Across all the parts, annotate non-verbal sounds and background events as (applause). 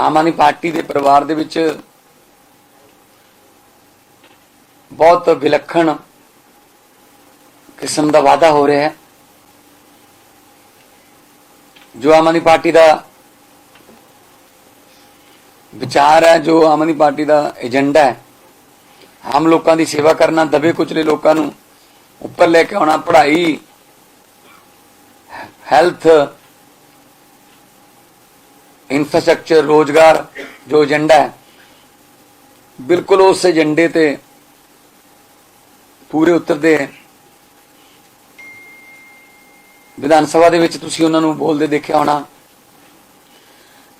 ਆਮ Aadmi party ਦੇ ਪਰਿਵਾਰ ਦੇ ਵਿੱਚ ਬਹੁਤ ਵਿਲੱਖਣ ਕਿਸਮ ਦਾ ਵਾਅਦਾ ਹੋ ਰਿਹਾ ਹੈ। ਜੋ ਆਮ ਆਦਮੀ ਪਾਰਟੀ ਦਾ ਵਿਚਾਰ ਹੈ, ਜੋ ਆਮ ਆਦਮੀ ਪਾਰਟੀ ਦਾ ਏਜੰਡਾ ਹੈ, ਆਮ ਲੋਕਾਂ ਦੀ ਸੇਵਾ ਕਰਨਾ, ਦਬੇ ਕੁਚਲੇ ਲੋਕਾਂ ਨੂੰ ਉੱਪਰ ਲੈ ਕੇ ਆਉਣਾ, ਪੜ੍ਹਾਈ, ਹੈਲਥ ਇਨਫਰਾਸਟ੍ਰਕਚਰ ਰੋਜ਼ਗਾਰ ਜੋ ਏਜੰਡਾ ਹੈ, ਬਿਲਕੁਲ ਉਸ ਏਜੰਡੇ ਤੇ ਪੂਰੇ ਉਤਰਦੇ ਹੈ। ਵਿਧਾਨ ਸਭਾ ਦੇ ਵਿੱਚ ਤੁਸੀਂ ਉਹਨਾਂ ਨੂੰ ਬੋਲਦੇ ਦੇਖਿਆ ਹੋਣਾ।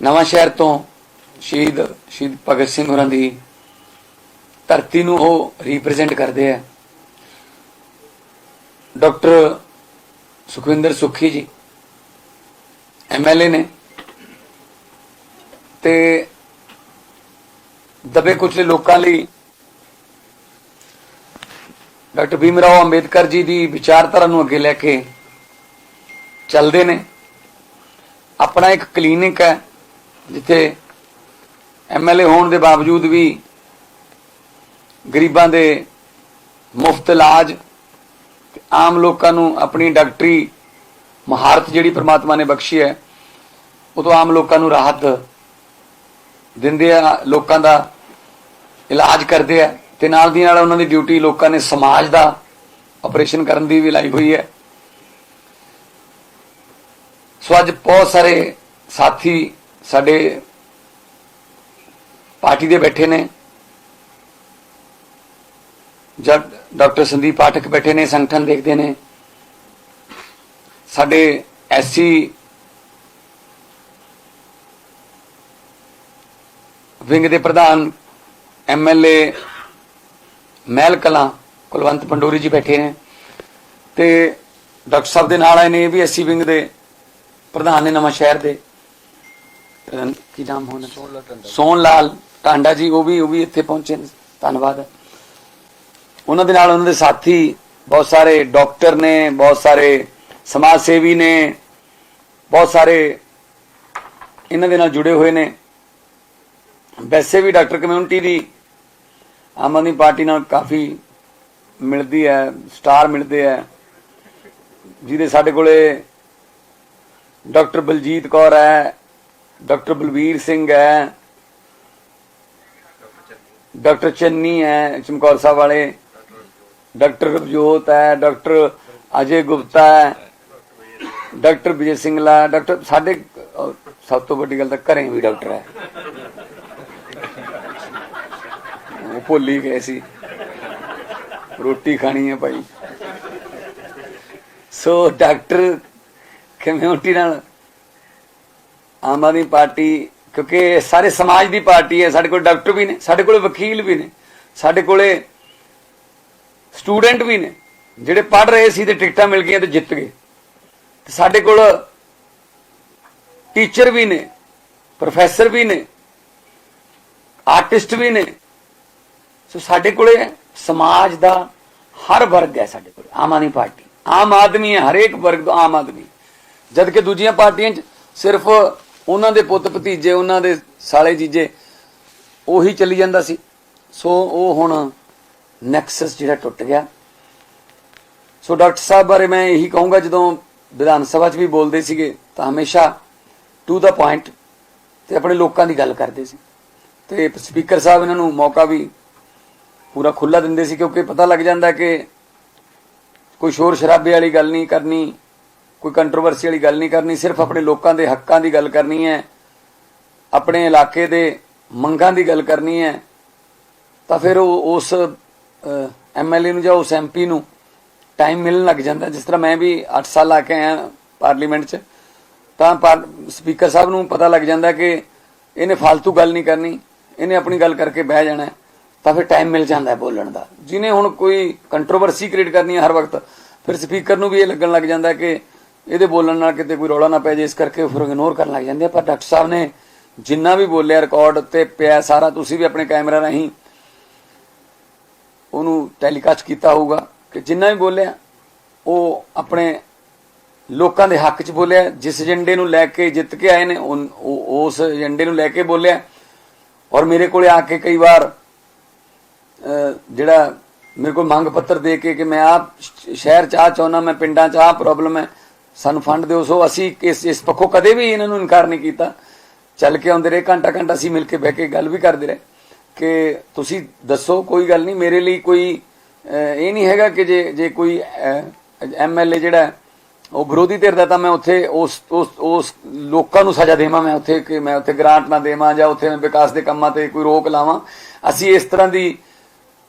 ਨਵਾਂ ਸ਼ਹਿਰ ਤੋਂ ਸ਼ਹੀਦ ਸ਼ਹੀਦ ਭਗਤ ਸਿੰਘ ਹੋਰਾਂ ਦੀ ਧਰਤੀ ਨੂੰ ਉਹ ਰਿਪਰੈਜ਼ੈਂਟ ਕਰਦੇ ਆ ਡਾਕਟਰ ਸੁਖਵਿੰਦਰ ਸੁਖੀ ਜੀ ਐਮਐਲਏ ਨੇ। ਤੇ ਦਬੇ ਕੁਚਲੇ ਲੋਕਾਂ ਲਈ ਡਾਕਟਰ ਭੀਮ ਰਾਓ ਅੰਬੇਦਕਰ ਜੀ ਦੀ ਵਿਚਾਰਧਾਰਾ ਨੂੰ ਅੱਗੇ ਲੈ ਕੇ ਚੱਲਦੇ ਨੇ। ਆਪਣਾ ਇੱਕ ਕਲੀਨਿਕ ਹੈ, ਜਿੱਥੇ ਐਮਐਲਏ ਹੋਣ ਦੇ ਬਾਵਜੂਦ ਵੀ ਗਰੀਬਾਂ ਦੇ ਮੁਫਤ ਇਲਾਜ ਤੇ ਆਮ ਲੋਕਾਂ ਨੂੰ ਆਪਣੀ ਡਾਕਟਰੀ ਮਹਾਰਤ ਜਿਹੜੀ ਪ੍ਰਮਾਤਮਾ ਨੇ ਬਖਸ਼ੀ ਹੈ, ਉਹ ਤੋਂ ਆਮ ਲੋਕਾਂ ਨੂੰ ਰਾਹਤ ਦਿੰਦੇ ਆ, ਲੋਕਾਂ ਦਾ ਇਲਾਜ ਕਰਦੇ ਆ, ਤੇ ਨਾਲ ਦੀ ਨਾਲ ਉਹਨਾਂ ਦੀ ਡਿਊਟੀ ਲੋਕਾਂ ਨੇ ਸਮਾਜ ਦਾ ਆਪਰੇਸ਼ਨ ਕਰਨ ਦੀ ਵੀ ਲਾਈ ਹੋਈ ਹੈ। ਸੋ ਅੱਜ ਬਹੁਤ ਸਾਰੇ ਸਾਥੀ ਸਾਡੇ ਪਾਰਟੀ ਦੇ ਬੈਠੇ ਨੇ ਜਦ ਡਾਕਟਰ ਸੰਦੀਪ ਪਾਠਕ ਬੈਠੇ ਨੇ, ਸੰਗਠਨ ਦੇਖਦੇ ਨੇ। ਸਾਡੇ ਐਸਸੀ ਵਿੰਗ ਦੇ ਪ੍ਰਧਾਨ ਐਮਐਲਏ ਮਹਿਲ ਕਲਾਂ ਕੁਲਵੰਤ ਪੰਡੋਰੀ ਜੀ ਬੈਠੇ ਨੇ। ਤੇ ਡਾਕਟਰ ਸਾਹਿਬ ਦੇ ਨਾਲ ਆਏ ਨੇ ਵੀ ਐਸਸੀ ਵਿੰਗ ਦੇ ਪ੍ਰਧਾਨ ਨੇ ਨਵਾਂ ਸ਼ਹਿਰ ਦੇ। ਕੀ ਨਾਮ ਹੋਣਾ? ਸੋਨ ਲਾਲ ਟਾਂਡਾ ਜੀ ਉਹ ਵੀ ਉਹ ਵੀ ਇੱਥੇ ਪਹੁੰਚੇ ਨੇ। ਧੰਨਵਾਦ। ਉਹਨਾਂ ਦੇ ਨਾਲ ਉਹਨਾਂ ਦੇ ਸਾਥੀ ਬਹੁਤ ਸਾਰੇ ਡਾਕਟਰ ਨੇ ਬਹੁਤ ਸਾਰੇ ਸਮਾਜ ਸੇਵੀ ਨੇ ਬਹੁਤ ਸਾਰੇ ਇਹਨਾਂ ਦੇ ਨਾਲ ਜੁੜੇ ਹੋਏ ਨੇ। ਵੈਸੇ ਵੀ ਡਾਕਟਰ ਕਮਿਊਨਿਟੀ ਦੀ ਆਮ ਆਦਮੀ ਪਾਰਟੀ ਨਾਲ ਕਾਫੀ ਮਿਲਦੀ ਹੈ, ਸਟਾਰ ਮਿਲਦੇ ਹੈ। ਜਿਹਦੇ ਸਾਡੇ ਕੋਲੇ ਡਾਕਟਰ ਬਲਜੀਤ ਕੌਰ ਹੈ, ਡਾਕਟਰ ਬਲਵੀਰ ਸਿੰਘ ਹੈ, ਡਾਕਟਰ ਚੰਨੀ ਹੈ, ਚਮਕੌਰ ਸਾਹਿਬ ਵਾਲੇ, ਡਾਕਟਰ ਰਵਜੋਤ ਹੈ, ਡਾਕਟਰ ਅਜੇ ਗੁਪਤਾ ਹੈ, ਡਾਕਟਰ ਵਿਜੇ ਸਿੰਘਲਾ ਡਾਕਟਰ ਸਾਡੇ ਸਭ ਤੋਂ ਵੱਡੀ ਗੱਲ ਤਾਂ ਘਰੇ ਵੀ ਡਾਕਟਰ ਹੈ ਉਹ ਭੁੱਲ ਹੀ ਗਏ ਸੀ। ਰੋਟੀ ਖਾਣੀ ਹੈ ਭਾਈ। ਸੋ ਡਾਕਟਰ ਕਮਿਊਨਿਟੀ ਨਾਲ ਆਮ ਆਦਮੀ ਪਾਰਟੀ, ਕਿਉਂਕਿ ਸਾਰੇ ਸਮਾਜ ਦੀ ਪਾਰਟੀ ਹੈ, ਸਾਡੇ ਕੋਲ ਡਾਕਟਰ ਵੀ ਨੇ, ਸਾਡੇ ਕੋਲ ਵਕੀਲ ਵੀ ਨੇ, ਸਾਡੇ ਕੋਲੇ ਸਟੂਡੈਂਟ ਵੀ ਨੇ, ਜਿਹੜੇ ਪੜ ਰਹੇ ਸੀ ਤੇ ਟਿਕਟਾਂ ਮਿਲ ਗਈਆਂ ਤੇ ਜਿੱਤ ਗਏ। ਤੇ ਸਾਡੇ ਕੋਲ ਟੀਚਰ ਵੀ ਨੇ, ਪ੍ਰੋਫੈਸਰ ਵੀ ਨੇ, ਆਰਟਿਸਟ ਵੀ ਨੇ ਸੋ ਸਾਡੇ ਕੋਲੇ ਸਮਾਜ ਦਾ ਹਰ ਵਰਗ ਹੈ ਸਾਡੇ ਕੋਲ, ਆਮ ਆਦਮੀ ਪਾਰਟੀ। ਆਮ ਆਦਮੀ ਹੈ, ਹਰੇਕ ਵਰਗ ਦਾ ਆਮ ਆਦਮੀ। ਜਦ ਕਿ ਦੂਜੀਆਂ ਪਾਰਟੀਆਂ 'ਚ ਸਿਰਫ ਉਹਨਾਂ ਦੇ ਪੁੱਤ ਭਤੀਜੇ, ਉਹਨਾਂ ਦੇ ਸਾਲੇ ਜੀਜੇ, ਉਹੀ ਚੱਲੀ ਜਾਂਦਾ ਸੀ। ਸੋ ਉਹ ਹੁਣ ਨੈਕਸਸ ਜਿਹੜਾ ਟੁੱਟ ਗਿਆ। ਸੋ ਡਾਕਟਰ ਸਾਹਿਬ ਬਾਰੇ ਮੈਂ ਇਹੀ ਕਹੂੰਗਾ, ਜਦੋਂ ਵਿਧਾਨ ਸਭਾ 'ਚ ਵੀ ਬੋਲਦੇ ਸੀਗੇ, ਤਾਂ ਹਮੇਸ਼ਾ ਟੂ ਦਾ ਪੁਆਇੰਟ ਤੇ ਆਪਣੇ ਲੋਕਾਂ ਦੀ ਗੱਲ ਕਰਦੇ ਸੀ। ਤੇ ਸਪੀਕਰ ਸਾਹਿਬ ਇਹਨਾਂ ਨੂੰ ਮੌਕਾ ਵੀ ਪੂਰਾ ਖੁੱਲਾ ਦਿੰਦੇ ਸੀ ਕਿਉਂਕਿ ਪਤਾ ਲੱਗ ਜਾਂਦਾ ਕਿ ਕੋਈ ਸ਼ੋਰ ਸ਼ਰਾਬੇ ਵਾਲੀ ਗੱਲ ਨਹੀਂ ਕਰਨੀ, ਕੋਈ ਕੰਟਰੋਵਰਸੀ ਵਾਲੀ ਗੱਲ ਨਹੀਂ ਕਰਨੀ, ਸਿਰਫ ਆਪਣੇ ਲੋਕਾਂ ਦੇ ਹੱਕਾਂ ਦੀ ਗੱਲ ਕਰਨੀ ਹੈ, ਆਪਣੇ ਇਲਾਕੇ ਦੇ ਮੰਗਾਂ ਦੀ ਗੱਲ ਕਰਨੀ ਹੈ, ਤਾਂ ਫਿਰ ਉਹ ਉਸ ਐਮਐਲਏ ਨੂੰ ਜਾਂ ਉਸ ਐਮਪੀ ਨੂੰ ਟਾਈਮ ਮਿਲਣ ਲੱਗ ਜਾਂਦਾ। ਜਿਸ ਤਰ੍ਹਾਂ ਮੈਂ ਵੀ 8 ਸਾਲ ਆ ਕੇ ਆਇਆ ਪਾਰਲੀਮੈਂਟ 'ਚ, ਤਾਂ ਸਪੀਕਰ ਸਾਹਿਬ ਨੂੰ ਪਤਾ ਲੱਗ ਜਾਂਦਾ ਕਿ ਇਹਨੇ ਫालतू ਗੱਲ ਨਹੀਂ ਕਰਨੀ, ਇਹਨੇ ਆਪਣੀ ਗੱਲ ਕਰਕੇ ਬਹਿ ਜਾਣਾ ਤਾਂ ਫਿਰ ਟਾਈਮ ਮਿਲ ਜਾਂਦਾ ਬੋਲਣ ਦਾ। ਜਿਹਨੇ ਹੁਣ ਕੋਈ ਕੰਟਰੋਵਰਸੀ ਕ੍ਰੀਏਟ ਕਰਨੀ ਹੈ ਹਰ ਵਕਤ, ਫਿਰ ਸਪੀਕਰ ਨੂੰ ਵੀ ਇਹ ਲੱਗਣ ਲੱਗ ਜਾਂਦਾ ਕਿ ਇਹਦੇ ਬੋਲਣ ਨਾਲ ਕਿਤੇ ਕੋਈ ਰੌਲਾ ਨਾ ਪੈ ਜਾਏ ਇਸ ਕਰਕੇ ਉਹ ਫਿਰ ਇਗਨੋਰ ਕਰਨ ਲੱਗ ਜਾਂਦੇ ਆ। ਪਰ ਡਾਕਟਰ ਸਾਹਿਬ ਨੇ ਜਿੰਨਾ ਵੀ ਬੋਲਿਆ ਰਿਕਾਰਡ ਤੇ ਪਿਆ ਸਾਰਾ ਤੁਸੀਂ ਵੀ ਆਪਣੇ ਕੈਮਰਾ ਰਾਹੀਂ ਉਹਨੂੰ ਟੈਲੀਕਾਸਟ ਕੀਤਾ ਹੋਊਗਾ ਕਿ ਜਿੰਨਾ ਵੀ ਬੋਲਿਆ, ਉਹ ਆਪਣੇ ਲੋਕਾਂ ਦੇ ਹੱਕ 'ਚ ਬੋਲਿਆ ਜਿਸ ਏਜੰਡੇ ਨੂੰ ਲੈ ਕੇ ਜਿੱਤ ਕੇ ਆਏ ਨੇ ਉਨ- ਉਹ- ਉਸ ਏਜੰਡੇ ਨੂੰ ਲੈ ਕੇ ਬੋਲਿਆ ਔਰ ਮੇਰੇ ਕੋਲੇ ਆ ਕੇ ਕਈ ਵਾਰ ਜਿਹੜਾ ਮੇਰੇ ਕੋਲ ਮੰਗ ਪੱਤਰ ਦੇ ਕੇ ਕਿ ਮੈਂ ਆਪ ਸ਼ਹਿਰ ਚ ਆ ਚਾਹੁੰਦਾ ਮੈਂ ਪਿੰਡਾਂ ਚ ਆ ਪ੍ਰੋਬਲਮ ਹੈ, ਸਾਨੂੰ ਫੰਡ ਦਿਓ। ਸੋ ਅਸੀਂ ਇਸ ਇਸ ਪੱਖੋਂ ਕਦੇ ਵੀ ਇਹਨਾਂ ਨੂੰ ਇਨਕਾਰ ਨਹੀਂ ਕੀਤਾ। ਚੱਲ ਕੇ ਆਉਂਦੇ ਰਹੇ, ਘੰਟਾ ਘੰਟਾ ਅਸੀਂ ਮਿਲ ਕੇ ਬਹਿ ਕੇ ਗੱਲ ਵੀ ਕਰਦੇ ਰਹੇ ਕਿ ਤੁਸੀਂ ਦੱਸੋ, ਕੋਈ ਗੱਲ ਨਹੀਂ, ਮੇਰੇ ਲਈ ਕੋਈ ਇਹ ਨਹੀਂ ਹੈਗਾ ਕਿ ਜੇ ਜੇ ਕੋਈ ਐਮਐਲਏ ਜਿਹੜਾ ਉਹ ਵਿਰੋਧੀ ਧਿਰ ਦਾ ਤਾਂ ਮੈਂ ਉੱਥੇ ਉਸ ਉਸ ਉਸ ਲੋਕਾਂ ਨੂੰ ਸਜ਼ਾ ਦੇਵਾਂ, ਮੈਂ ਉੱਥੇ ਕਿ ਮੈਂ ਉੱਥੇ ਗ੍ਰਾਂਟ ਨਾ ਦੇਵਾਂ ਜਾਂ ਉੱਥੇ ਮੈਂ ਵਿਕਾਸ ਦੇ ਕੰਮਾਂ ਤੇ ਕੋਈ ਰੋਕ ਲਾਵਾਂ। ਅਸੀਂ ਇਸ ਤਰ੍ਹਾਂ ਦੀ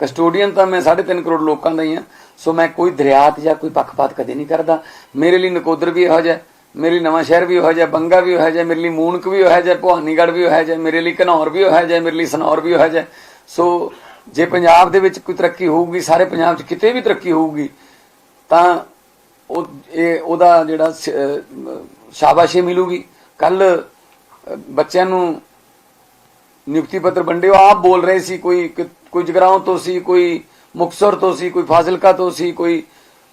ਕਸਟੋਡੀਅਨ ਤਾਂ ਮੈਂ 3.5 ਕਰੋੜ ਲੋਕਾਂ ਦਾ ਹੀ ਹਾਂ। ਸੋ ਮੈਂ ਕੋਈ ਦਰਿਆਤ ਜਾਂ ਕੋਈ ਪੱਖਪਾਤ ਕਦੇ ਨਹੀਂ ਕਰਦਾ। ਮੇਰੇ ਲਈ ਨਕੋਦਰ ਵੀ ਇਹੋ ਜਿਹਾ, ਮੇਰੇ ਲਈ ਨਵਾਂ ਸ਼ਹਿਰ ਵੀ ਇਹੋ ਜਿਹਾ, ਬੰਗਾ ਵੀ ਇਹੋ ਜਿਹਾ, ਮੇਰੇ ਲਈ ਮੂਨਕ ਵੀ ਇਹੋ ਜਿਹਾ, ਭਵਾਨੀਗੜ੍ਹ ਵੀ ਇਹੋ ਜਿਹਾ, ਮੇਰੇ ਲਈ ਘਨੌਰ ਵੀ ਇਹੋ ਜਿਹਾ, ਮੇਰੇ ਲਈ ਸਨੌਰ ਵੀ ਇਹੋ ਜਿਹਾ। ਸੋ ਜੇ ਪੰਜਾਬ ਦੇ ਵਿੱਚ ਕੋਈ ਤਰੱਕੀ ਹੋਊਗੀ, ਸਾਰੇ ਪੰਜਾਬ 'ਚ ਕਿਤੇ ਵੀ ਤਰੱਕੀ ਹੋਊਗੀ, ਤਾਂ ਉਹ ਇਹ ਉਹਦਾ ਜਿਹੜਾ ਸ਼ਾਬਾਸ਼ੀ ਮਿਲੂਗੀ। ਕੱਲ ਬੱਚਿਆਂ ਨੂੰ ਨਿਯੁਕਤੀ ਪੱਤਰ ਵੰਡਿਓ। ਆਪ ਬੋਲ ਰਹੇ ਸੀ ਕੋਈ ਕੋਈ ਜਗਰਾਉਂ ਤੋਂ ਸੀ, ਕੋਈ ਮੁਕਤਸਰ ਤੋਂ ਸੀ, ਕੋਈ ਫਾਜ਼ਿਲਕਾ ਤੋਂ ਸੀ, ਕੋਈ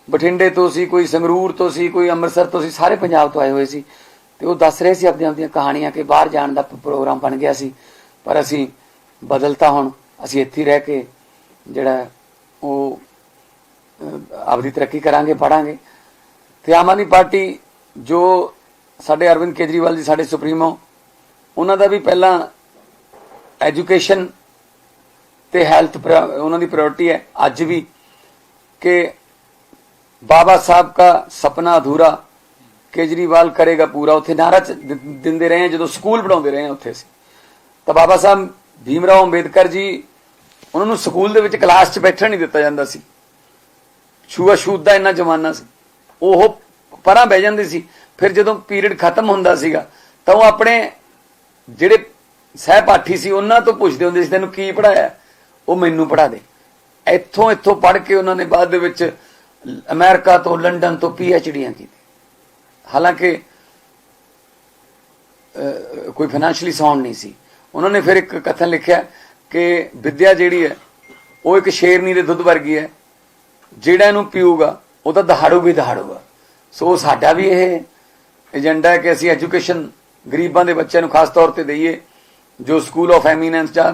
ਬਠਿੰਡੇ ਤੋਂ ਸੀ, ਕੋਈ ਸੰਗਰੂਰ ਤੋਂ ਸੀ, ਕੋਈ ਅੰਮ੍ਰਿਤਸਰ ਤੋਂ ਸੀ, ਸਾਰੇ ਪੰਜਾਬ ਤੋਂ ਆਏ ਹੋਏ ਸੀ। ਤੇ ਉਹ ਦੱਸ ਰਹੇ ਸੀ ਆਪਣੀਆਂ ਆਪਣੀਆਂ ਕਹਾਣੀਆਂ ਕਿ ਬਾਹਰ ਜਾਣ ਦਾ ਪ੍ਰੋਗਰਾਮ ਬਣ ਗਿਆ ਸੀ। ਪਰ ਅਸੀਂ ਬਦਲਤਾ ਹੁਣ, ਅਸੀਂ ਇੱਥੇ ਰਹਿ ਕੇ ਜਿਹੜਾ ਉਹ ਆਪਦੀ ਤਰੱਕੀ ਕਰਾਂਗੇ ਪੜਾਂਗੇ ਤੇ ਆਮ ਆਦਮੀ ਪਾਰਟੀ ਜੋ ਸਾਡੇ ਅਰਵਿੰਦ ਕੇਜਰੀਵਾਲ ਜੀ, ਸਾਡੇ ਸੁਪਰੀਮੋ, ਉਹਨਾਂ ਦਾ ਵੀ ਪਹਿਲਾਂ ਐਜੂਕੇਸ਼ਨ ਤੇ ਹੈਲਥ ਉਹਨਾਂ ਦੀ ਪ੍ਰਾਇੋਰਟੀ ਹੈ, ਅੱਜ ਵੀ, ਕਿ ਬਾਬਾ ਸਾਹਿਬ ਦਾ ਸੁਪਨਾ ਅਧੂਰਾ ਕੇਜਰੀਵਾਲ ਕਰੇਗਾ ਪੂਰਾ, ਉੱਥੇ ਨਾਰਾ ਚ- ਦਿੰਦੇ ਰਹੇ ਜਦੋਂ ਸਕੂਲ ਪੜਾਉਂਦੇ ਰਹੇ ਉੱਥੇ ਅਸੀਂ। ਤਾਂ ਬਾਬਾ ਸਾਹਿਬ ਭੀਮ ਰਾਓ ਅੰਬੇਦਕਰ ਜੀ, ਉਹਨਾਂ ਨੂੰ ਸਕੂਲ ਦੇ ਵਿੱਚ ਕਲਾਸ 'ਚ ਬੈਠਣ ਨਹੀਂ ਦਿੱਤਾ ਜਾਂਦਾ ਸੀ। ਛੂਆ ਛੂਤ ਦਾ ਇੰਨਾ ਜ਼ਮਾਨਾ ਸੀ। ਉਹ ਪਰਾਂ ਬਹਿ ਜਾਂਦੇ ਸੀ। ਫਿਰ ਜਦੋਂ ਪੀਰੀਅਡ ਖਤਮ ਹੁੰਦਾ ਸੀਗਾ, ਤਾਂ ਉਹ ਆਪਣੇ ਜਿਹੜੇ ਸਹਿਪਾਠੀ ਸੀ, ਉਹਨਾਂ ਤੋਂ ਪੁੱਛਦੇ ਹੁੰਦੇ ਸੀ, ਤੈਨੂੰ ਕੀ ਪੜਾਇਆ ਉਹ ਮੈਨੂੰ ਪੜਾ ਦੇ। ਇੱਥੋਂ ਇੱਥੋਂ ਪੜ੍ਹ ਕੇ ਉਹਨਾਂ ਨੇ ਬਾਅਦ ਦੇ ਵਿੱਚ ਅਮਰੀਕਾ ਤੋਂ ਲੰਡਨ ਤੋਂ ਪੀ ਐੱਚ ਡੀਆਂ ਕੀਤੀ ਹਾਲਾਂਕਿ ਕੋਈ ਫਾਈਨੈਂਸ਼ਲੀ ਸਾਊਂਡ ਨਹੀਂ ਸੀ। ਉਹਨਾਂ ਨੇ ਫਿਰ ਇੱਕ ਕਥਨ ਲਿਖਿਆ ਕਿ ਵਿਦਿਆ ਜਿਹੜੀ ਹੈ, ਉਹ ਇੱਕ ਸ਼ੇਰਨੀ ਦੇ ਦੁੱਧ ਵਰਗੀ ਹੈ। ਜਿਹੜਾ ਇਹਨੂੰ ਪੀਊਗਾ ਉਹ ਤਾਂ ਦਹਾੜੂ ਵੀ ਦਹਾੜੂਗਾ। ਸੋ ਸਾਡਾ ਵੀ ਇਹ ਏਜੰਡਾ ਹੈ ਕਿ ਅਸੀਂ ਐਜੂਕੇਸ਼ਨ ਗਰੀਬਾਂ ਦੇ ਬੱਚਿਆਂ ਨੂੰ ਖਾਸ ਤੌਰ ਤੇ ਦਈਏ, ਜੋ ਸਕੂਲ ਆਫ ਐਮੀਨੈਂਸ ਜਾਂ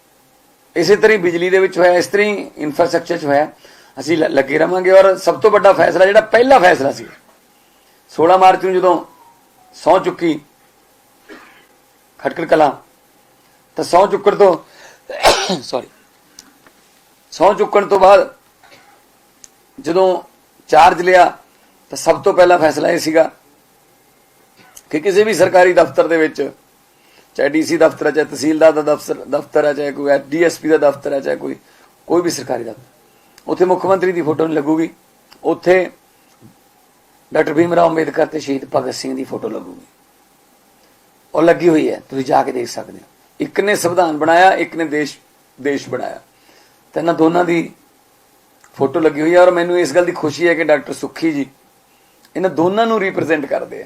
ਇਸੇ ਤਰ੍ਹਾਂ ਹੀ ਬਿਜਲੀ ਦੇ ਵਿੱਚ ਹੋਇਆ, ਇਸ ਤਰ੍ਹਾਂ ਹੀ ਇਨਫਰਾਸਟ੍ਰਕਚਰ 'ਚ ਹੋਇਆ। ਅਸੀਂ ਲੱਗੇ ਰਵਾਂਗੇ ਔਰ ਸਭ ਤੋਂ ਵੱਡਾ ਫੈਸਲਾ ਜਿਹੜਾ ਪਹਿਲਾ ਫੈਸਲਾ ਸੀ 16 ਮਾਰਚ ਨੂੰ ਜਦੋਂ ਸੌ ਚੁੱਕੀ ਖਟਕੜ ਕਲਾ, ਤਾਂ ਸੌ ਚੁੱਕਣ ਤੋਂ (coughs) ਸੌਰੀ ਸੌ ਚੁੱਕਣ ਤੋਂ ਬਾਅਦ ਜਦੋਂ ਚਾਰਜ ਲਿਆ, ਤਾਂ ਸਭ ਤੋਂ ਪਹਿਲਾ ਫੈਸਲਾ ਇਹ ਸੀਗਾ ਕਿ ਕਿਸੇ ਵੀ ਸਰਕਾਰੀ ਦਫ਼ਤਰ ਦੇ ਵਿੱਚ ਚਾਹੇ ਡੀਸੀ ਦਫ਼ਤਰ ਹੈ, ਚਾਹੇ ਤਹਿਸੀਲਦਾਰ ਦਾ ਦਫ਼ਤਰ ਦਫ਼ਤਰ ਹੈ, ਚਾਹੇ ਕੋਈ ਡੀਐਸਪੀ ਦਾ ਦਫ਼ਤਰ ਹੈ, ਚਾਹੇ ਕੋਈ ਕੋਈ ਵੀ ਸਰਕਾਰੀ ਦਫ਼ਤਰ। ਉੱਥੇ ਮੁੱਖ ਮੰਤਰੀ ਦੀ ਫੋਟੋ ਨਹੀਂ ਲੱਗੂਗੀ। ਉੱਥੇ ਡਾਕਟਰ ਭੀਮ ਰਾਓ ਅੰਬੇਦਕਰ ਤੇ ਸ਼ਹੀਦ ਭਗਤ ਸਿੰਘ ਦੀ ਫੋਟੋ ਲੱਗੂਗੀ। ਉਹ ਲੱਗੀ ਹੋਈ ਹੈ, ਤੁਸੀਂ ਜਾ ਕੇ ਦੇਖ ਸਕਦੇ ਹੋ। ਇੱਕ ਨੇ ਸੰਵਿਧਾਨ ਬਣਾਇਆ, ਇੱਕ ਨੇ ਦੇਸ਼ ਦੇਸ਼ ਬਣਾਇਆ। ਤੇ ਇਹਨਾਂ ਦੋਨਾਂ ਦੀ ਫੋਟੋ ਲੱਗੀ ਹੋਈ ਹੈ ਔਰ ਮੈਨੂੰ ਇਸ ਗੱਲ ਦੀ ਖੁਸ਼ੀ ਹੈ ਕਿ ਡਾਕਟਰ ਸੁੱਖੀ ਜੀ, ਇਹਨਾਂ ਦੋਨਾਂ ਨੂੰ ਰਿਪਰੈਜ਼ੈਂਟ ਕਰਦੇ ਆ।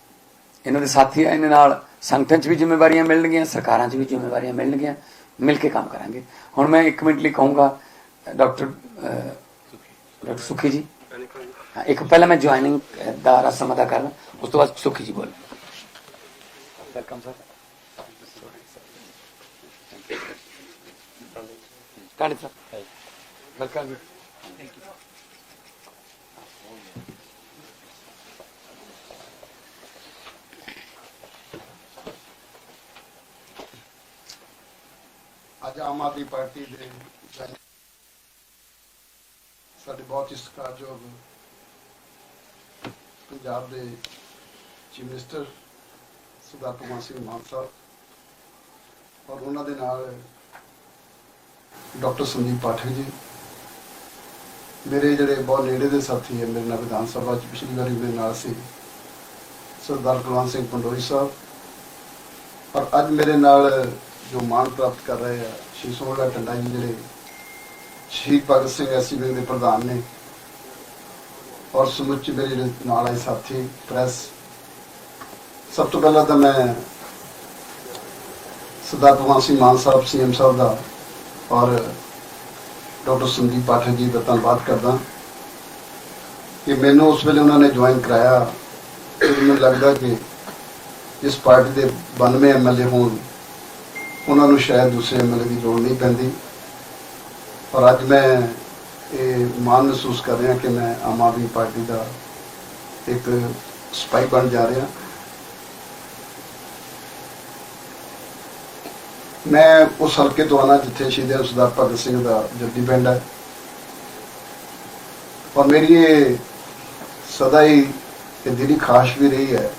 ਇਹਨਾਂ ਦੇ ਸਾਥੀ ਇਹਨਾਂ ਨਾਲ ਸੰਗਠਨ 'ਚ ਵੀ ਜ਼ਿੰਮੇਵਾਰੀਆਂ ਮਿਲਣਗੀਆਂ ਸਰਕਾਰਾਂ 'ਚ ਵੀ ਜ਼ਿੰਮੇਵਾਰੀਆਂ ਮਿਲਣਗੀਆਂ ਮਿਲ ਕੇ ਕੰਮ ਕਰਾਂਗੇ। ਹੁਣ ਮੈਂ 1 ਮਿੰਟ ਲਈ ਕਹੂੰਗਾ ਡਾਕਟਰ ਡਾਕਟਰ ਸੁਖੀ ਜੀ। ਇੱਕ ਪਹਿਲਾਂ ਮੈਂ ਜੁਆਇਨਿੰਗ ਦਾ ਰਸਮ ਅਦਾ ਕਰਨਾ ਉਸ ਤੋਂ ਬਾਅਦ ਸੁਖੀ ਜੀ ਬੋਲ ਵੈਲਕਮ ਸਰ। ਕਾਂਡ ਸਰ ਵੈਲਕਮ ਜੀ ਅੱਜ ਆਮ ਆਦਮੀ ਪਾਰਟੀ ਦੇ ਸਾਡੇ ਬਹੁਤ ਹੀ ਸਤਿਕਾਰਯੋਗ ਪੰਜਾਬ ਦੇ ਚੀਫ ਮਿਨਿਸਟਰ ਸਰਦਾਰ ਭਗਵੰਤ ਸਿੰਘ ਮਾਨ ਸਾਹਿਬ ਔਰ ਉਹਨਾਂ ਦੇ ਨਾਲ ਡਾਕਟਰ ਸੰਦੀਪ ਪਾਠਕ ਜੀ। ਮੇਰੇ ਜਿਹੜੇ ਬਹੁਤ ਨੇੜੇ ਦੇ ਸਾਥੀ ਹੈ, ਮੇਰੇ ਨਾਲ ਵਿਧਾਨ ਸਭਾ ਚ ਪਿਛਲੀ ਵਾਰੀ ਮੇਰੇ ਨਾਲ ਸੀ ਸਰਦਾਰ ਕੁਲਵੰਤ ਸਿੰਘ ਪੰਡੋਰੀ ਸਾਹਿਬ ਔਰ ਅੱਜ ਮੇਰੇ ਨਾਲ ਜੋ ਮਾਣ ਪ੍ਰਾਪਤ ਕਰ ਰਹੇ ਆ, ਸ਼੍ਰੀ ਸੋਹਣਾ ਟੰਡਾ ਜੀ ਜਿਹੜੇ ਸ਼ਹੀਦ ਭਗਤ ਸਿੰਘ ਐਸੀ ਵਿੰਗ ਦੇ ਪ੍ਰਧਾਨ ਨੇ ਔਰ ਸਮੁੱਚੇ ਮੇਰੇ ਜਿਹੜੇ ਨਾਲ ਆਏ ਸਾਥੀ, ਪ੍ਰੈਸ। ਸਭ ਤੋਂ ਪਹਿਲਾਂ ਤਾਂ ਮੈਂ ਸਰਦਾਰ ਭਗਵੰਤ ਸਿੰਘ ਮਾਨ ਸਾਹਿਬ, ਸੀਐਮ ਸਾਹਿਬ ਦਾ ਔਰ ਡਾਕਟਰ ਸੰਦੀਪ ਪਾਠਕ ਜੀ ਦਾ ਧੰਨਵਾਦ ਕਰਦਾ। ਕਿ ਮੈਨੂੰ ਉਸ ਵੇਲੇ ਉਹਨਾਂ ਨੇ ਜੁਆਇਨ ਕਰਾਇਆ। ਤੇ ਮੈਨੂੰ ਲੱਗਦਾ ਕਿ ਇਸ ਪਾਰਟੀ ਦੇ 92 ਐਮਐਲਏ ਹੋਣ ਉਹਨਾਂ ਨੂੰ ਸ਼ਾਇਦ ਦੂਸਰੇ ਐਮਐਲਏ ਦੀ ਲੋੜ ਨਹੀਂ ਪੈਂਦੀ। ਪਰ ਅੱਜ ਮੈਂ ਇਹ ਮਾਣ ਮਹਿਸੂਸ ਕਰ ਰਿਹਾ ਕਿ ਮੈਂ ਆਮ ਆਦਮੀ ਪਾਰਟੀ ਦਾ ਇੱਕ ਸਪਾਈ ਬਣ ਜਾ ਰਿਹਾ। ਮੈਂ ਉਸ ਹਲਕੇ ਤੋਂ ਆਣਾ ਜਿੱਥੇ ਸ਼ਹੀਦ ਸਰਦਾਰ ਭਗਤ ਸਿੰਘ ਦਾ ਜੱਦੀ ਪਿੰਡ ਹੈ। ਔਰ ਮੇਰੀ ਇਹ ਸਦਾ ਹੀ ਇਹ ਦਿਲੀ ਖਾਸ਼ ਵੀ ਰਹੀ ਹੈ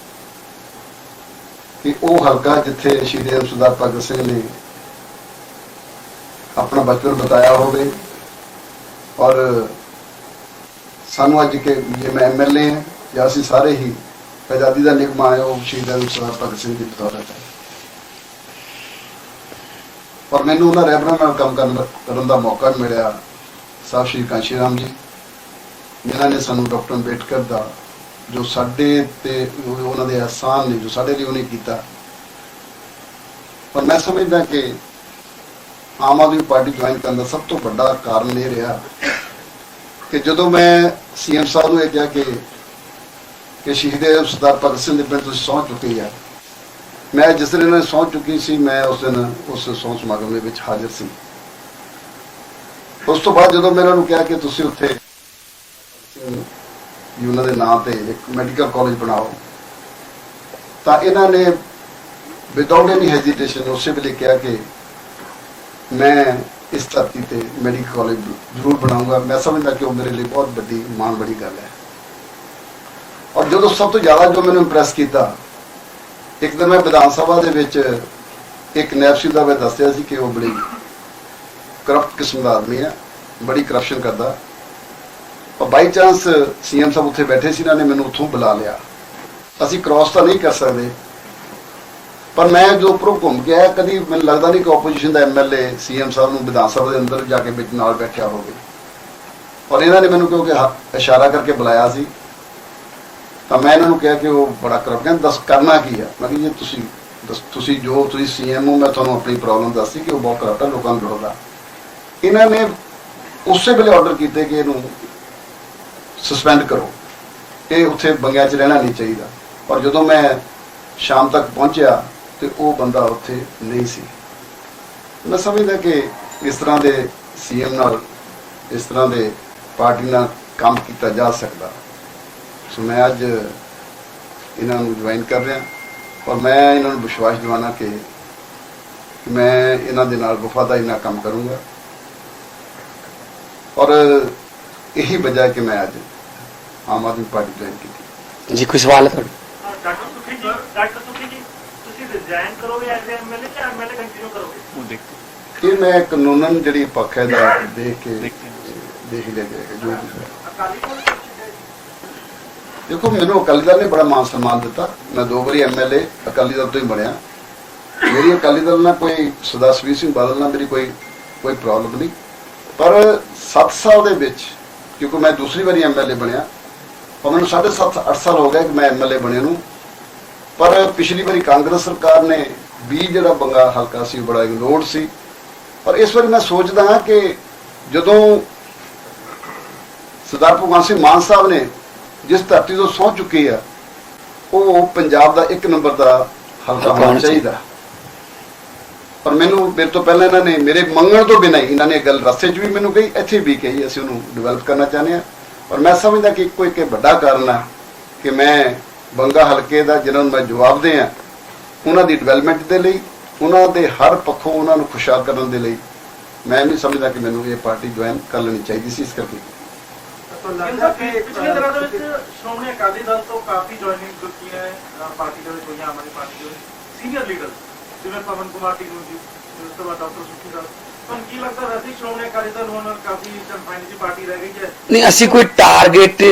ਕਿ ਉਹ ਹਲਕਾ ਜਿੱਥੇ ਸ਼ਹੀਦ ਸਰਦਾਰ ਭਗਤ ਸਿੰਘ ਨੇ ਆਪਣਾ ਬਚਪਨ ਬਤਾਇਆ ਹੋਵੇ। ਔਰ ਸਾਨੂੰ ਅੱਜ ਕਿ ਜੇ ਮੈਂ ਐਮਐਲਏ ਹਾਂ, ਜਾਂ ਅਸੀਂ ਸਾਰੇ ਹੀ ਆਜ਼ਾਦੀ ਦਾ ਨਿਗਮ ਆਇਆ ਉਹ ਸ਼ਹੀਦ ਸਰਦਾਰ ਭਗਤ ਸਿੰਘ ਦੀ ਬਤੌਰਤ ਹੈ। ਔਰ ਮੈਨੂੰ ਉਹਨਾਂ ਰਹਿਬਰਾਂ ਨਾਲ ਕੰਮ ਕਰਨ ਦਾ- ਕਰਨ ਦਾ ਮੌਕਾ ਮਿਲਿਆ। ਸਾਹਿਬ ਸ਼੍ਰੀ ਕਾਂਸ਼ੀ ਰਾਮ ਜੀ। ਜਿਨ੍ਹਾਂ ਨੇ ਸਾਨੂੰ ਡਾਕਟਰ ਅੰਬੇਡਕਰ ਦਾ ਜੋ ਸਾਡੇ ਤੇ ਉਹ- ਉਹਨਾਂ ਦੇ ਅਹਿਸਾਨ ਨੇ, ਜੋ ਸਾਡੇ ਲਈ ਉਹਨੇ ਕੀਤਾ। ਪਰ ਮੈਂ ਸਮਝਦਾ ਕਿ ਆਮ ਆਦਮੀ ਪਾਰਟੀ ਜੁਆਇਨ ਕਰਨ ਦਾ ਸਭ ਤੋਂ ਵੱਡਾ ਕਾਰਨ ਇਹ ਰਿਹਾ ਕਿ ਜਦੋਂ ਮੈਂ ਸੀਐਮ ਸਾਹਿਬ ਨੂੰ ਇਹ ਕਿਹਾ ਕਿ ਕਿ ਸ਼ਹੀਦ ਸਰਦਾਰ ਭਗਤ ਸਿੰਘ ਦੇ ਪਿੰਡ ਤੁਸੀਂ ਸਹੁੰ ਚੁੱਕੇ ਆ, ਮੈਂ ਜਿਸ ਦਿਨ ਇਹਨਾਂ ਨੇ ਸਹੁੰ ਚੁੱਕੀ ਸੀ, ਮੈਂ ਉਸ ਦਿਨ ਉਸ ਸਹੁੰ ਸਮਾਗਮ ਦੇ ਵਿੱਚ ਹਾਜ਼ਰ ਸੀ। ਉਸ ਤੋਂ ਬਾਅਦ ਜਦੋਂ ਮੈਂ ਇਹਨਾਂ ਨੂੰ ਕਿਹਾ ਕਿ ਤੁਸੀਂ ਉੱਥੇ ਵੀ ਉਹਨਾਂ ਦੇ ਨਾਂ ਤੇ ਇੱਕ ਮੈਡੀਕਲ ਕਾਲਜ ਬਣਾਓ। ਤਾਂ ਇਹਨਾਂ ਨੇ ਵਿਦਆਊਟ ਐਨੀ ਹੈਜ਼ਿਟੇਸ਼ਨ ਉਸੇ ਵੇਲੇ ਕਿਹਾ ਕਿ ਮੈਂ ਇਸ ਧਰਤੀ ਤੇ ਮੈਡੀਕਲ ਕਾਲਜ ਜ਼ਰੂਰ ਬਣਾਉਂਗਾ ਮੈਂ ਸਮਝਦਾ ਕਿ ਉਹ ਮੇਰੇ ਲਈ ਬਹੁਤ ਵੱਡੀ ਮਾਣ ਬੜੀ ਗੱਲ ਹੈ। ਔਰ ਜਦੋਂ ਸਭ ਤੋਂ ਜ਼ਿਆਦਾ ਜੋ ਮੈਨੂੰ ਇੰਪ੍ਰੈਸ ਕੀਤਾ, ਇੱਕ ਦਿਨ ਮੈਂ ਵਿਧਾਨ ਸਭਾ ਦੇ ਵਿੱਚ ਇੱਕ ਨੈਪਸੀ ਦਾ ਮੈਂ ਦੱਸਿਆ ਸੀ ਕਿ ਉਹ ਬੜੀ ਕਰਪਟ ਕਿਸਮ ਦਾ ਆਦਮੀ ਹੈ, ਬੜੀ ਕਰਪਸ਼ਨ ਕਰਦਾ। ਔਰ ਬਾਈ ਚਾਂਸ ਸੀਐਮ ਸਾਹਿਬ ਉੱਥੇ ਬੈਠੇ ਸੀ, ਇਹਨਾਂ ਨੇ ਮੈਨੂੰ ਉੱਥੋਂ ਬੁਲਾ ਲਿਆ। ਅਸੀਂ ਕ੍ਰਾਸ ਤਾਂ ਨਹੀਂ ਕਰ ਸਕਦੇ। ਪਰ ਮੈਂ ਜੋ ਉੱਪਰੋਂ ਘੁੰਮ ਕੇ ਆਇਆ, ਕਦੀ ਮੈਨੂੰ ਲੱਗਦਾ ਨਹੀਂ ਕਿ ਆਪੋਜੀਸ਼ਨ ਦਾ ਐਮਐਲਏ ਸੀਐਮ ਸਾਹਿਬ ਨੂੰ ਵਿਧਾਨ ਸਭਾ ਦੇ ਅੰਦਰ ਜਾ ਕੇ ਵਿੱਚ ਨਾਲ ਬੈਠਿਆ ਹੋਵੇ। ਔਰ ਇਹਨਾਂ ਨੇ ਮੈਨੂੰ ਕਿਉਂਕਿ ਇਸ਼ਾਰਾ ਕਰਕੇ ਬੁਲਾਇਆ ਸੀ। ਤਾਂ ਮੈਂ ਇਹਨਾਂ ਨੂੰ ਕਿਹਾ ਕਿ ਉਹ ਬੜਾ ਕਰਪ ਕਹਿੰਦਾ ਦੱਸ ਕਰਨਾ ਕੀ ਆ? ਮੈਂ ਕਿਹਾ ਜੀ, ਤੁਸੀਂ ਦੱਸ, ਤੁਸੀਂ ਜੋ ਤੁਸੀਂ ਸੀਐਮ ਹੋ, ਮੈਂ ਤੁਹਾਨੂੰ ਆਪਣੀ ਪ੍ਰੋਬਲਮ ਦੱਸੀ ਕਿ ਉਹ ਬਹੁਤ ਕਰਪਟ ਹੈ ਲੋਕਾਂ ਨੂੰ ਜੋੜਦਾ। ਇਹਨਾਂ ਨੇ ਉਸੇ ਵੇਲੇ ਆਰਡਰ ਕੀਤੇ ਕਿ ਇਹਨੂੰ ਸਸਪੈਂਡ ਕਰੋ। ਇਹ ਉੱਥੇ ਬੰਗਿਆਂ 'ਚ ਰਹਿਣਾ ਨਹੀਂ ਚਾਹੀਦਾ। ਔਰ ਜਦੋਂ ਮੈਂ ਸ਼ਾਮ ਤੱਕ ਪਹੁੰਚਿਆ, ਤੇ ਉਹ ਬੰਦਾ ਉੱਥੇ ਨਹੀਂ ਸੀ। ਮੈਂ ਸਮਝਦਾ ਕਿ ਇਸ ਤਰ੍ਹਾਂ ਦੇ ਸੀਐਮ ਨਾਲ, ਇਸ ਤਰ੍ਹਾਂ ਦੇ ਪਾਰਟੀ ਨਾਲ ਕੰਮ ਕੀਤਾ ਜਾ ਸਕਦਾ। ਸੋ ਮੈਂ ਅੱਜ ਇਹਨਾਂ ਨੂੰ ਜੁਆਇਨ ਕਰ ਰਿਹਾ। ਔਰ ਮੈਂ ਇਹਨਾਂ ਨੂੰ ਵਿਸ਼ਵਾਸ ਦਿਵਾਉਣਾ ਕਿ ਮੈਂ ਇਹਨਾਂ ਦੇ ਨਾਲ ਵਫਾਦਾਰੀ ਨਾਲ ਕੰਮ ਕਰੂੰਗਾ। ਔਰ ਇਹੀ ਵਜ੍ਹਾ ਕਿ ਮੈਂ ਅੱਜ ਆਮ ਆਦਮੀ ਪਾਰਟੀ ਜੁਆਇਨ ਕੀਤੀ। ਜੀ ਕੋਈ ਸਵਾਲ ਹੈ ਤੁਹਾਡਾ? ਡਾਕਟਰ ਸੁਖੀ ਜੀ ਡਾਕਟਰ ਸੁਖੀ ਜੀ ਤੁਸੀਂ ਰਿਜ਼ਾਈਨ ਕਰੋਗੇ ਐਜ਼ ਐਮਐਲਏ ਜਾਂ ਐਮਐਲਏ ਕੰਟੀਨਿਊ ਕਰੋਗੇ? ਇਹ ਮੈਂ ਕਾਨੂੰਨਨ ਜਿਹੜੀ ਪੱਖ ਹੈ ਦਾ ਦੇਖ ਕੇ ਦੇਖ ਲਿਆ ਜਾਏਗਾ ਜੋ। ਅਕਾਲੀ ਦਲ ਦੇਖੋ ਮੈਨੂੰ ਅਕਾਲੀ ਦਲ ਨੇ ਬੜਾ ਮਾਨ ਸਨਮਾਨ ਦਿੱਤਾ। ਮੈਂ ਦੋ ਵਾਰੀ ਐਮਐਲਏ ਅਕਾਲੀ ਦਲ ਤੋਂ ਹੀ ਬਣਿਆ। ਮੇਰੀ ਅਕਾਲੀ ਦਲ ਨਾਲ ਕੋਈ ਸਰਦਾਰ ਸੁਖਬੀਰ ਸਿੰਘ ਬਾਦਲ ਨਾਲ ਮੇਰੀ ਕੋਈ ਕੋਈ ਪ੍ਰੋਬਲਮ ਨਹੀਂ। ਪਰ 7 ਸਾਲ ਦੇ ਵਿੱਚ ਕਿਉਂਕਿ ਮੈਂ ਦੂਸਰੀ ਵਾਰੀ ਐਮਐਲਏ ਬਣਿਆ ਔਰ ਮੈਨੂੰ 7.5 8 ਸਾਲ ਹੋ ਗਏ ਕਿ ਮੈਂ ਐਮਐਲਏ ਬਣਿਆ ਨੂੰ। ਪਰ ਪਿਛਲੀ ਵਾਰੀ ਕਾਂਗਰਸ ਸਰਕਾਰ ਨੇ ਵੀ ਜਿਹੜਾ ਬੰਗਾ ਹਲਕਾ ਸੀ ਬੜਾ ਇਗਨੋਰਡ ਸੀ। ਪਰ ਇਸ ਵਾਰੀ ਮੈਂ ਸੋਚਦਾ ਹਾਂ ਕਿ ਜਦੋਂ ਸਰਦਾਰ ਭਗਵੰਤ ਸਿੰਘ ਮਾਨ ਸਾਹਿਬ ਨੇ ਜਿਸ ਧਰਤੀ ਤੋਂ ਸਹੁੰ ਚੁੱਕੀ ਆ ਉਹ ਪੰਜਾਬ ਦਾ ਇੱਕ ਨੰਬਰ ਦਾ ਹਲਕਾ ਹੋਣਾ ਚਾਹੀਦਾ। ਪਰ ਮੈਨੂੰ ਮੇਰੇ ਤੋਂ ਪਹਿਲਾਂ ਇਹਨਾਂ ਨੇ ਮੇਰੇ ਮੰਗਣ ਤੋਂ ਬਿਨਾਂ ਹੀ ਇਹਨਾਂ ਨੇ ਗੱਲ ਰਸਤੇ 'ਚ ਵੀ ਮੈਨੂੰ ਕਹੀ ਇੱਥੇ ਵੀ ਕਹੀ ਅਸੀਂ ਉਹਨੂੰ ਡਿਵੈਲਪ ਕਰਨਾ ਚਾਹੁੰਦੇ ਆ ਪਰ ਮੈਂ ਸਮਝਦਾ ਕਿ ਕੋਈ ਇੱਕ ਵੱਡਾ ਕਾਰਨ ਆ ਕਿ ਮੈਂ ਬੰਗਾ ਹਲਕੇ ਦਾ ਜਿਹਨਾਂ ਨੂੰ ਮੈਂ ਜਵਾਬ ਦੇ ਆ ਉਹਨਾਂ ਦੀ ਡਿਵੈਲਪਮੈਂਟ ਦੇ ਲਈ ਉਹਨਾਂ ਦੇ ਹਰ ਪੱਖੋਂ ਉਹਨਾਂ ਨੂੰ ਖੁਸ਼ਹਾਲ ਕਰਨ ਦੇ ਲਈ ਮੈਂ ਨਹੀਂ ਸਮਝਦਾ ਕਿ ਮੈਨੂੰ ਇਹ ਪਾਰਟੀ ਜੁਆਇਨ ਕਰ ਲੈਣੀ ਚਾਹੀਦੀ ਸੀ ਇਸ ਕਰਕੇ। ਲੱਗਦਾ ਕਿ ਪਿਛਲੇ ਦਿਨਾਂ ਦੇ ਵਿੱਚ ਸ਼੍ਰੋਮਣੀ ਅਕਾਲੀ ਦਲ ਤੋਂ ਕਾਫੀ ਜੁਆਇਨਿੰਗ ਕੀਤੀਆਂ ਹੈ, ਪਾਰਟੀ ਦੇ ਵਿੱਚ ਹੋਈਆਂ ਆਮ ਆਦਮੀ ਪਾਰਟੀ ਦੇ ਸੀਨੀਅਰ ਲੀਡਰ ਜਿਵੇਂ ਪਵਨ ਕੁਮਾਰ ਟੀਨੂ ਜੀ ਉਸ ਤੋਂ ਬਾਅਦ ਡਾਕਟਰ ਸੁਖੀ ਨਹੀਂ, ਅਸੀਂ ਕੋਈ ਟਾਰਗੇਟ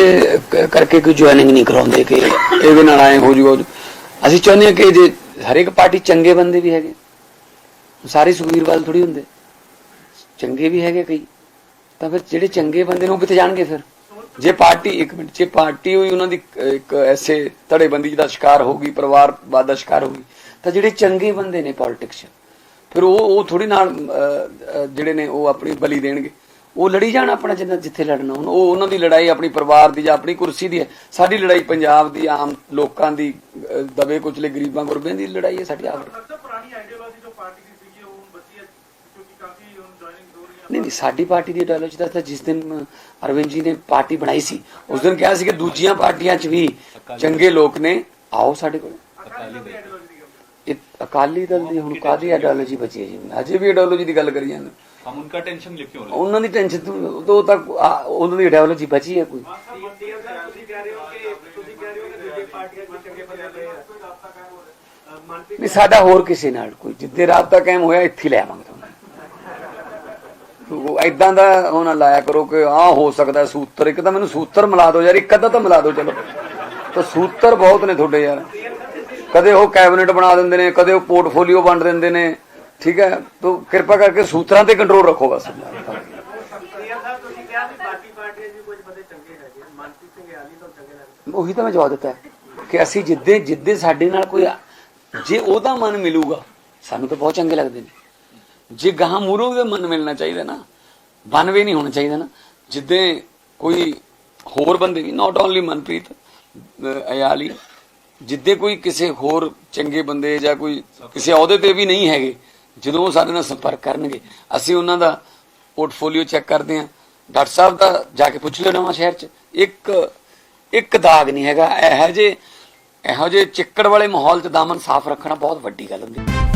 ਕਰਕੇ ਕੋਈ ਜੁਆਇਨਿੰਗ ਨਹੀਂ ਕਰਾਉਂਦੇ ਕਿ ਇਹਦੇ ਨਾਲ ਆਏ ਹੋ ਜੂਗਾ। ਅਸੀਂ ਚਾਹੁੰਦੇ ਹਾਂ ਕਿ ਜੇ ਹਰੇਕ ਪਾਰਟੀ ਚੰਗੇ ਬੰਦੇ ਵੀ ਹੈਗੇ। ਸਾਰੇ ਸੁਖਵੀਰ ਵੱਲ ਥੋੜੀ ਹੁੰਦੇ। ਚੰਗੇ ਵੀ ਹੈਗੇ ਕਈ। ਤਾਂ ਫਿਰ ਜਿਹੜੇ ਚੰਗੇ ਬੰਦੇ ਨੇ ਉਹ ਕਿੱਥੇ ਜਾਣਗੇ ਫਿਰ? ਜੇ ਪਾਰਟੀ, ਇੱਕ ਮਿੰਟ, ਜੇ ਪਾਰਟੀ ਹੋਈ, ਉਹਨਾਂ ਦੀ ਇੱਕ ਐਸੇ ਧੜੇਬੰਦੀ ਦਾ ਸ਼ਿਕਾਰ ਹੋਗੀ ਪਰਿਵਾਰਵਾਦ ਦਾ ਸ਼ਿਕਾਰ ਹੋਗੀ ਤਾਂ ਜਿਹੜੇ ਚੰਗੇ ਬੰਦੇ ਨੇ ਪੋਲਿਟਿਕਸ 'ਚ ਫਿਰ ਉਹ ਉਹ ਥੋੜੀ ਨਾਲ ਜਿਹੜੇ ਨੇ ਉਹ ਆਪਣੀ ਬਲੀ ਦੇਣਗੇ। ਉਹ ਲੜੀ ਜਾਣ ਆਪਣਾ ਜਿੰਨਾ ਜਿੱਥੇ ਲੜਨਾ ਹੁਣ। ਉਹ ਉਹਨਾਂ ਦੀ ਲੜਾਈ ਆਪਣੀ ਪਰਿਵਾਰ ਦੀ ਜਾਂ ਆਪਣੀ ਕੁਰਸੀ ਦੀ ਹੈ। ਸਾਡੀ ਲੜਾਈ ਪੰਜਾਬ ਦੀ ਆਮ ਲੋਕਾਂ ਦੀ ਦਬੇ ਕੁਚਲੇ ਗਰੀਬਾਂ ਗੁਰਬਿਆਂ ਦੀ ਲੜਾਈ ਹੈ ਸਾਡੀ ਆਪ ਲੱਗਦਾ ਪੁਰਾਣੀ ਆਈਡੀਓਲੋਜੀ ਜੋ ਪਾਰਟੀ ਦੀ ਸੀਗੀ ਉਹ ਹੁਣ ਬਚੀ ਹੈ ਕਿਉਂਕਿ ਕਾਫੀ ਹੁਣ ਜੁਆਇਨਿੰਗ ਹੋ ਰਹੀਆਂ। ਨਹੀਂ ਨਹੀਂ ਸਾਡੀ ਪਾਰਟੀ ਦੀ ਆਈਡੀਓਲੋਜੀ ਦਾ ਤਾਂ ਜਿਸ ਦਿਨ ਅਰਵਿੰਦ ਜੀ ਨੇ ਪਾਰਟੀ ਬਣਾਈ ਸੀ ਉਸ ਦਿਨ ਕਿਹਾ ਸੀ ਕਿ ਦੂਜੀਆਂ ਪਾਰਟੀਆਂ 'ਚ ਵੀ ਚੰਗੇ ਲੋਕ ਨੇ ਆਓ ਸਾਡੇ ਕੋਲ। ਅਕਾਲੀ ਦਲ ਦੀ ਆਈਡੀਓਲੋਜੀ ਦੀ ਗੱਲ ਅਕਾਲੀ ਦਲ ਦੀ ਹੁਣ ਕਾਦੀ ਆਈਡੀਓਲੋਜੀ ਬਚੀ ਹੈ ਜੀ? ਅਜੇ ਵੀ ਆਈਡੀਓਲੋਜੀ ਦੀ ਗੱਲ ਕਰੀ ਜਾਂਦੇ। ਹਮ ਉਨ੍ਹਾਂ ਟੈਨਸ਼ਨ ਲਿਓ ਕਿਉਂ ਉਹਨਾਂ ਦੀ ਟੈਨਸ਼ਨ ਤੋਂ ਤੱਕ ਉਹਨਾਂ ਦੀ ਆਈਡੀਓਲੋਜੀ ਬਚੀ ਹੈ ਕੋਈ? ਨਹੀਂ ਸਾਡਾ ਹੋਰ ਕਿਸੇ ਨਾਲ ਕੋਈ। ਜਿੱਦੇ ਰਾਬਤਾ ਕਾਇਮ ਹੋਇਆ ਇੱਥੇ ਲੈ ਆਵਾਂਗੇ ਤੁਹਾਨੂੰ। ਐਦਾਂ ਦਾ ਉਹਨਾਂ ਲਾਇਆ ਕਰੋ ਕਿ ਆ ਹੋ ਸਕਦਾ ਸੂਤਰ। ਇੱਕ ਤਾਂ ਮੈਨੂੰ ਸੂਤਰ ਮਿਲਾ ਦਿਓ ਯਾਰ ਇੱਕ ਅੱਧਾ ਤਾਂ ਮਿਲਾ ਦਿਓ ਚਲੋ। ਤਾਂ ਸੂਤਰ ਬਹੁਤ ਨੇ ਤੁਹਾਡੇ ਯਾਰ। ਕਦੇ ਉਹ ਕੈਬਨਿਟ ਬਣਾ ਦਿੰਦੇ ਨੇ, ਕਦੇ ਉਹ ਪੋਰਟਫੋਲੀਓ ਵੰਡ ਦਿੰਦੇ ਨੇ। ਠੀਕ ਹੈ? ਤੋ ਕਿਰਪਾ ਕਰਕੇ ਸੂਤਰਾਂ ਤੇ ਕੰਟਰੋਲ ਰੱਖੋ ਬਸ। ਉਹੀ ਤਾਂ ਮੈਂ ਜਵਾਬ ਦਿੱਤਾ। ਕਿ ਅਸੀਂ ਜਿੱਦੇ ਜਿੱਦੇ ਸਾਡੇ ਨਾਲ ਕੋਈ ਜੇ ਉਹਦਾ ਮਨ ਮਿਲੂਗਾ, ਸਾਨੂੰ ਤਾਂ ਬਹੁਤ ਚੰਗੇ ਲੱਗਦੇ ਨੇ। ਜੇ ਗਾਹਾਂ ਮੂਰੋਂ ਦਾ ਮਨ ਮਿਲਣਾ ਚਾਹੀਦਾ ਨਾ ਬਨਵੇ ਨਹੀਂ ਹੋਣਾ ਚਾਹੀਦਾ ਨਾ। ਜਿੱਦੇ ਕੋਈ ਹੋਰ ਬੰਦੇ ਵੀ ਨਾਟ ਓਨਲੀ ਮਨਪ੍ਰੀਤ ਅਯਾਲੀ ਜਿੱਦੇ ਕੋਈ ਕਿਸੇ ਹੋਰ ਚੰਗੇ ਬੰਦੇ ਜਾਂ ਕੋਈ ਕਿਸੇ ਅਹੁਦੇ ਤੇ ਵੀ ਨਹੀਂ ਹੈਗੇ, ਜਦੋਂ ਉਹ ਸਾਡੇ ਨਾਲ ਸੰਪਰਕ ਕਰਨਗੇ, ਅਸੀਂ ਉਹਨਾਂ ਦਾ ਪੋਰਟਫੋਲੀਓ ਚੈੱਕ ਕਰਦੇ ਹਾਂ। ਡਾਕਟਰ ਸਾਹਿਬ ਦਾ ਜਾ ਕੇ ਪੁੱਛ ਲਿਓ ਨਵਾਂ ਸ਼ਹਿਰ ਚ। ਇੱਕ ਇੱਕ ਦਾਗ ਨਹੀਂ ਹੈਗਾ। ਇਹੋ ਜੇ ਇਹੋ ਜੇ ਚਿੱਕੜ ਵਾਲੇ ਮਾਹੌਲ ਚ ਦਾਮਨ ਸਾਫ਼ ਰੱਖਣਾ ਬਹੁਤ ਵੱਡੀ ਗੱਲ ਹੁੰਦੀ ਹੈ।